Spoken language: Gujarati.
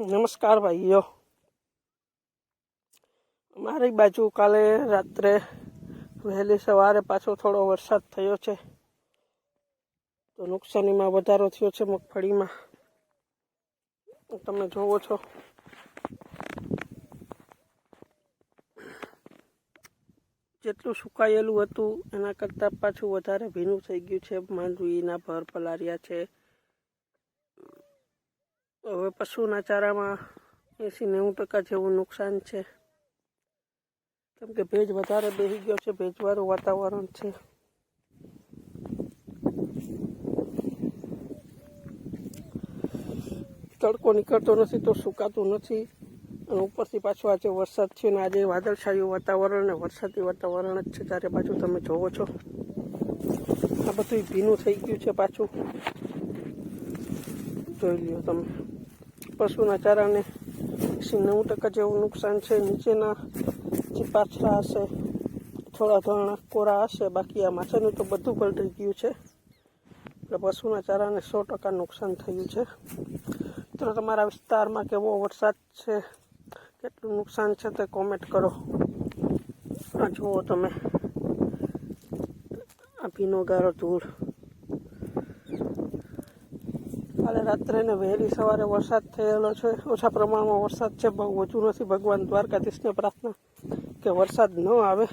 નમસ્કાર ભાઈઓ. અમારી બાજુ કાલે રાત્રે વહેલી સવારે પાછો થોડો વરસાદ થયો છે. તો નુકસાનીમાં વધારો થયો છે મગફળીમાં. તમે જોવો છો. જેટલું સુકાયેલું હતું એના કરતાં પાછું વધારે ભીનું થઈ ગયું છે. માંડવીના ભર પલાર્યા છે. હવે પશુના ચારામાં એંસી નેવું ટકા જેવું નુકસાન છે. કેમ કે ભેજ વધારે બેસી ગયો છે, ભેજવાળું વાતાવરણ છે. તડકો નીકળતો નથી તો સુકાતું નથી અને ઉપરથી પાછો આજે વરસાદ છે ને આજે વાદળછાયું વાતાવરણ ને વરસાદી વાતાવરણ જ છે. ચારે બાજુ તમે જોવો છો. આ બધું ભીનું થઈ ગયું છે પાછું. જોઈ લ્યો તમે. પશુના ચારાને નવ ટકા જેવું નુકસાન છે. નીચેના જે પાછળ હશે, થોડા ધોરણા કોરા હશે, બાકી આ માછાનું તો બધું પલટી ગયું છે. એટલે પશુના ચારાને સો ટકા નુકસાન થયું છે. તો તમારા વિસ્તારમાં કેવો વરસાદ છે? કેટલું નુકસાન છે તે કોમેન્ટ કરો. આ જુઓ તમે. આ ભીનો ગારો ધૂળ. કાલે રાત્રે ને વહેલી સવારે વરસાદ થયેલો છે. ઓછા પ્રમાણમાં વરસાદ છે. બહુ ઓછું નથી. ભગવાન દ્વારકાધીશને પ્રાર્થના કે વરસાદ ન આવે.